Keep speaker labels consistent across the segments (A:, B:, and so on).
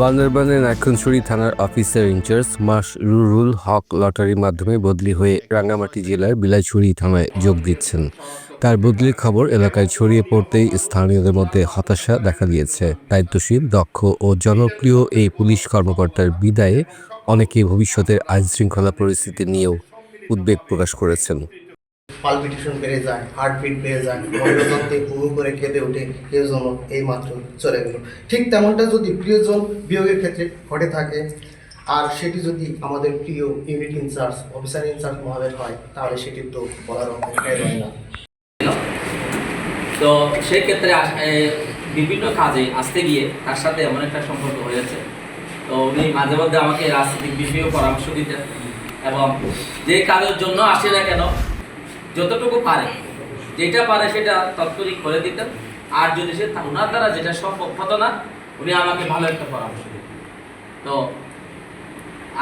A: বান্দরবানের নাইক্ষণছড়ি থানার officer in charge Masrurul হক লটারির মাধ্যমে বদলি হয়ে রাঙ্গামাটি জেলার বিলাইছড়ি থানায় যোগ দিচ্ছেন। তার বদলির খবর এলাকায় ছড়িয়ে পড়তেই স্থানীয়দের মধ্যে হতাশা দেখা দিয়েছে। দায়িত্বশীল, দক্ষ ও জনপ্রিয় এই পুলিশ কর্মকর্তার বিদায়ে অনেকেই ভবিষ্যতের আইন শৃঙ্খলা পরিস্থিতি নিয়েও উদ্বেগ প্রকাশ করেছেন।
B: পালপিটেশন বেড়ে যায় হার্টবিট বেড়ে যায় মনোযন্ত্রে হুহু করে কেঁদে ওঠে যেন এই মাত্র চলে গেল। ঠিক তেমনটা যদি প্রিয়জন বিয়োগের ক্ষেত্রে ঘটে থাকে, আর সেটি যদি আমাদের প্রিয় unit in charge officer in charge মহাবের হয়, তাহলে সেটি তো বলার অপেক্ষাই রয় না।
C: তো সেক্ষেত্রে বিভিন্ন কাজে আসতে গিয়ে তার সাথে এমন একটা সম্পর্ক হয়েছে। তো উনি মাঝে মধ্যে আমাকে রাজনৈতিক বিষয়েও পরামর্শ দিতেন। এবং যে কাজের জন্য আসে না কেন যতটুকু পারে। যেটা পারে সেটা তৎক্ষণিক করে দিতেন। আর যদি সে ওনার দ্বারা যেটা সম্ভব হতো না, উনি আমাকে ভালো একটা পরামর্শ দিতেন। তো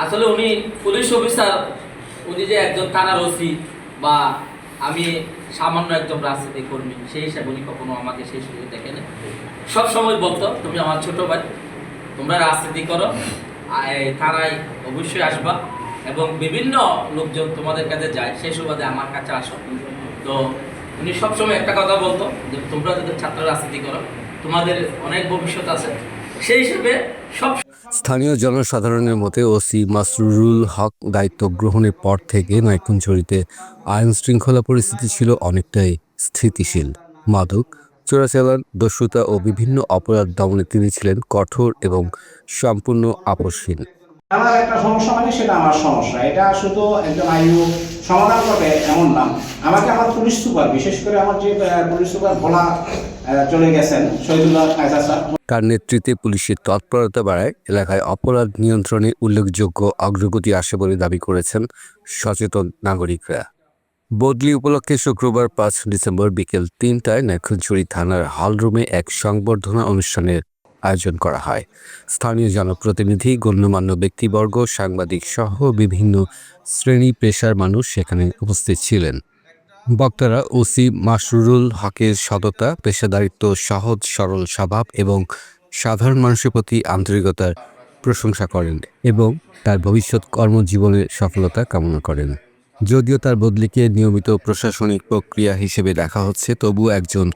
C: আসলে উনি পুলিশ অফিসার, উনি যে একজন থানার ওসি বা আমি সামান্য একজন রাজনীতি কর্মী, সেই হিসাবে উনি কখনো আমাকে সেই সুযোগ দেখে না সব সময় বলতো, তুমি আমার ছোট ভাই, তোমরা রাজনীতি করো থানায় অবশ্যই আসবা। এবং বিভিন্ন লোকজন তোমাদের কাছে যায়, সেই সুবাদে আমার কাছে আসো। তো উনি সবসময় একটা কথা বলতো যে, তোমরা যদি ছাত্র রাজনীতি করো, তোমাদের অনেক ভবিষ্যৎ আছে। সেই হিসেবে সব
A: স্থানীয় জনসাধারণের মতে ওসি মাসরুল হক দায়িত্ব গ্রহণের পর থেকে নাইকুঞ্চরিতে আইন শৃঙ্খলা পরিস্থিতি ছিল অনেকটাই স্থিতিশীল। মাদক, চোরাচালান, দস্যুতা ও বিভিন্ন অপরাধ দমনে তিনি ছিলেন কঠোর এবং সম্পূর্ণ আপসহীন
D: আমার একটা সমস্যা মানে সেটা আমার সমস্যা। এটা শুধু একজন আইনু সমাধান করবে এমন না। আমাকে আমার পুলিশ সুপার, বিশেষ করে আমার যে পুলিশ সুপার ভোলা চলে গেছেন, শহীদুল্লাহ কায়সা স্যার।
A: তার নেতৃত্বে পুলিশের তৎপরতা বাড়ায় এলাকায় অপরাধ নিয়ন্ত্রণে উল্লেখযোগ্য অগ্রগতি আসে বলে দাবি করেছেন সচেতন নাগরিকরা। বদলি উপলক্ষে শুক্রবার পাঁচ ডিসেম্বর বিকেল তিনটায় নাক্ষণছড়ি থানার হলরুমে এক সংবর্ধনা অনুষ্ঠানের আয়োজন করা হয়। স্থানীয় জনপ্রতিনিধি, গণ্যমান্য ব্যক্তিবর্গ, সাংবাদিক সহ বিভিন্ন শ্রেণি পেশার মানুষ সেখানে উপস্থিত ছিলেন। বক্তারা ওসি মাসরুরুল হকের সততা, পেশাদারিত্ব, সহজ, সরল স্বভাব এবং সাধারণ মানুষের প্রতি আন্তরিকতার প্রশংসা করেন এবং তার ভবিষ্যৎ কর্মজীবনের সফলতা কামনা করেন। যদিও তার বদলিকে নিয়মিত প্রশাসনিক প্রক্রিয়া হিসেবে দেখা হচ্ছে তবু একজন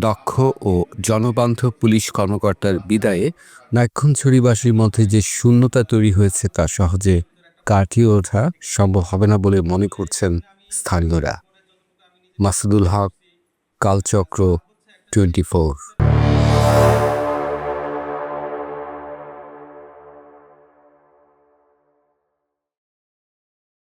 A: দক্ষ ও জনবান্ধব পুলিশ কর্মকর্তার বিদায়ে নাক্ষণছড়িবাসীর মধ্যে যে শূন্যতা তৈরি হয়েছে তা সহজে কাটিয়ে ওঠা সম্ভব হবে না বলে মনে করছেন স্থানীয়রা। Masudul Haque, Kalchakra twenty four.